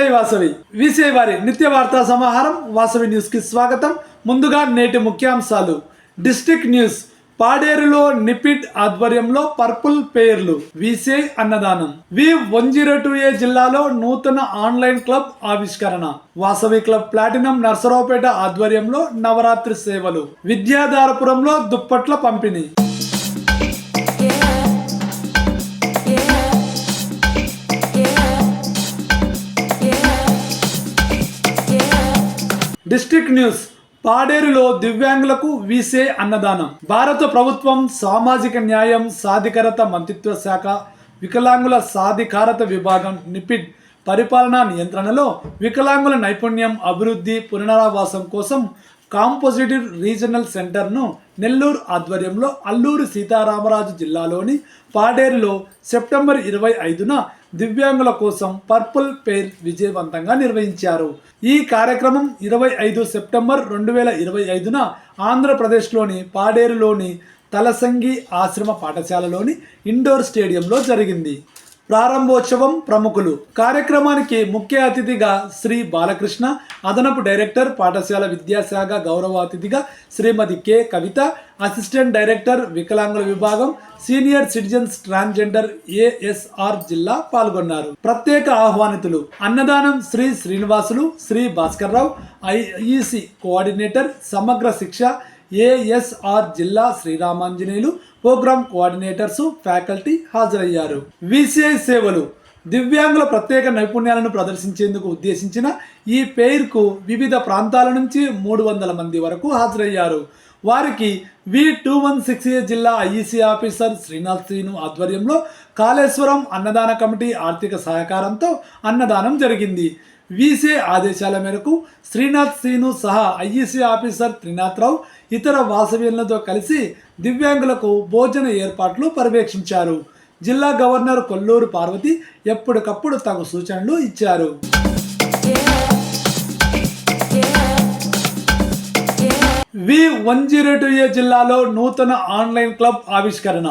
జై వాసవి. విసిఐ వారి నిత్య వార్తా సమాహారం వాసవి న్యూస్కి స్వాగతం. ముందుగా నేటి ముఖ్యాంశాలు. District news. పాడేరులో నిపిడ్ ఆధ్వర్యంలో పర్పుల్ పేర్లు. విసిఐ అన్నదానం. V one zero two A జిల్లాలో నూతన ఆన్లైన్ క్లబ్ ఆవిష్కరణ. వాసవి క్లబ్ ప్లాటినం నర్సరావుపేట ఆధ్వర్యంలో నవరాత్రి సేవలు. విద్యాధారపురంలో దుప్పట్ల పంపిణీ. District news. పాడేరులో దివ్యాంగులకు వీసే అన్నదానం. భారత ప్రభుత్వం సామాజిక న్యాయం సాధికారత మంత్రిత్వ శాఖ వికలాంగుల సాధికారత విభాగం నిపిడ్ పరిపాలనా నియంత్రణలో వికలాంగుల నైపుణ్యం అభివృద్ధి పునరావాసం కోసం కాంపోజిటివ్ రీజనల్ సెంటర్ను నెల్లూరు ఆధ్వర్యంలో అల్లూరి సీతారామరాజు జిల్లాలోని పాడేరులో సెప్టెంబర్ ఇరవై ఐదున దివ్యాంగుల కోసం పర్పుల్ పేర్ విజయవంతంగా నిర్వహించారు. ఈ కార్యక్రమం ఇరవై ఐదు సెప్టెంబర్ రెండు వేల ఇరవై ఐదున ఆంధ్రప్రదేశ్లోని పాడేరులోని తలసంగి ఆశ్రమ పాఠశాలలోని ఇండోర్ స్టేడియంలో జరిగింది. ప్రారంభోత్సవం ప్రముఖులు. కార్యక్రమానికి ముఖ్య అతిథిగా శ్రీ బాలకృష్ణ అదనపు డైరెక్టర్ పాఠశాల విద్యాశాఖ గౌరవ అతిథిగా Shrimati K. Kavitha assistant director వికలాంగుల విభాగం సీనియర్ సిటిజన్స్ ట్రాన్స్జెండర్ ఏఎస్ఆర్ జిల్లా పాల్గొన్నారు. ప్రత్యేక ఆహ్వానితులు అన్నదానం Shri Srinivasulu Shri Bhaskarrao IEC coordinator Samagra Shiksha ASR జిల్లా శ్రీరామాంజనేయులు ప్రోగ్రామ్ కోఆర్డినేటర్స్ ఫ్యాకల్టీ హాజరయ్యారు. విసిఐ సేవలు దివ్యాంగుల ప్రత్యేక నైపుణ్యాలను ప్రదర్శించేందుకు ఉద్దేశించిన ఈ పెయిర్కు వివిధ ప్రాంతాల నుంచి మూడు వందల మంది వరకు హాజరయ్యారు. వారికి V two one six A జిల్లా ఐఈసీ ఆఫీసర్ శ్రీనాథ్ శ్రీను ఆధ్వర్యంలో కాళేశ్వరం అన్నదాన కమిటీ ఆర్థిక సహకారంతో అన్నదానం జరిగింది. వీసీ ఆదేశాల మేరకు శ్రీనాథ్ శ్రీను సహా ఐఈసీ ఆఫీసర్ త్రినాథరావు ఇతర వాసవ్యులతో కలిసి దివ్యాంగులకు భోజన ఏర్పాట్లు పర్యవేక్షించారు. జిల్లా గవర్నర్ కొల్లూరు పార్వతి ఎప్పటికప్పుడు తగు సూచనలు ఇచ్చారు. V one zero two A జిల్లాలో నూతన ఆన్లైన్ క్లబ్ ఆవిష్కరణ.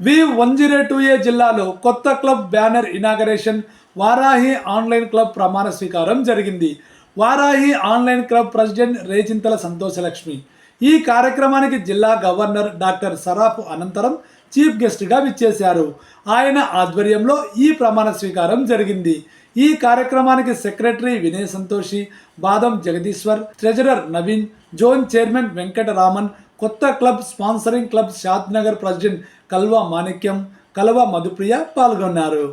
V one zero two A జిల్లాలో కొత్త club banner inauguration Varahi online club ప్రమాణ స్వీకారం జరిగింది. Varahi online club president Rechintala Santhoshalakshmi. ఈ కార్యక్రమానికి జిల్లా గవర్నర్ డాక్టర్ సరాఫ్ అనంతరం చీఫ్ గెస్ట్గా విచ్చేశారు. ఆయన ఆధ్వర్యంలో ఈ ప్రమాణ స్వీకారం జరిగింది. ఈ కార్యక్రమానికి secretary Vinay Santoshi Badam Jagadishwar treasurer Naveen zone chairman Venkataraman కొత్త club sponsoring club Shadnagar president Kalva Manikyam Kalva Madhupriya పాల్గొన్నారు.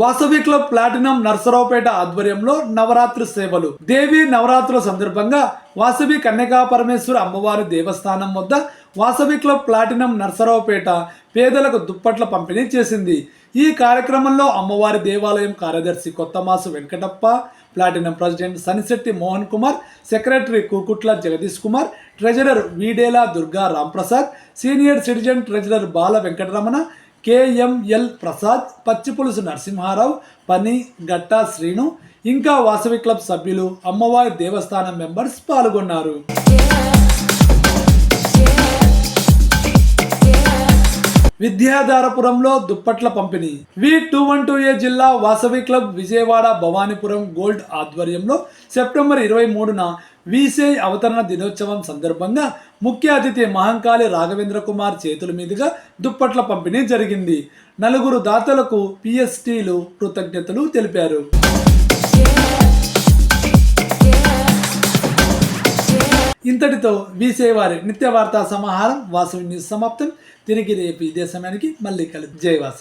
వాసవి క్లబ్ ప్లాటినం నర్సరావుపేట ఆధ్వర్యంలో నవరాత్రి సేవలు. దేవి నవరాత్రుల సందర్భంగా వాసవి కన్యకా పరమేశ్వర అమ్మవారి దేవస్థానం వద్ద వాసవి క్లబ్ ప్లాటినం నర్సరావుపేట పేదలకు దుప్పట్ల పంపిణీ చేసింది. ఈ కార్యక్రమంలో అమ్మవారి దేవాలయం కార్యదర్శి Kothamasu Venkatappa platinum president Sanisetti Mohan Kumar secretary Kookutla Jagadish Kumar treasurer Veedela Durga Ramprasad senior citizen treasurer Bala Venkataramana KML Prasad Pachipulusu Narasimharao పని గట్టా శ్రీను ఇంకా వాసవి క్లబ్ సభ్యులు అమ్మవారి దేవస్థానం మెంబర్స్ పాల్గొన్నారు. విద్యాధారపురంలో దుప్పట్ల పంపిణీ. V two one two A జిల్లా వాసవి క్లబ్ విజయవాడ భవానీపురం గోల్డ్ ఆధ్వర్యంలో సెప్టెంబర్ ఇరవై మూడున వీసే అవతరణ దినోత్సవం సందర్భంగా ముఖ్య అతిథి మహంకాళి రాఘవేంద్ర కుమార్ చేతుల మీదుగా దుప్పట్ల పంపిణీ జరిగింది. నలుగురు దాతలకు పిఎస్టీలు కృతజ్ఞతలు తెలిపారు. ఇంతటితో వీసేవారి నిత్య వార్తా సమాహారం వాసవి న్యూస్ సమాప్తం. తిరిగి రేపు ఇదే సమయానికి మళ్ళీ కలిసి జయవాసు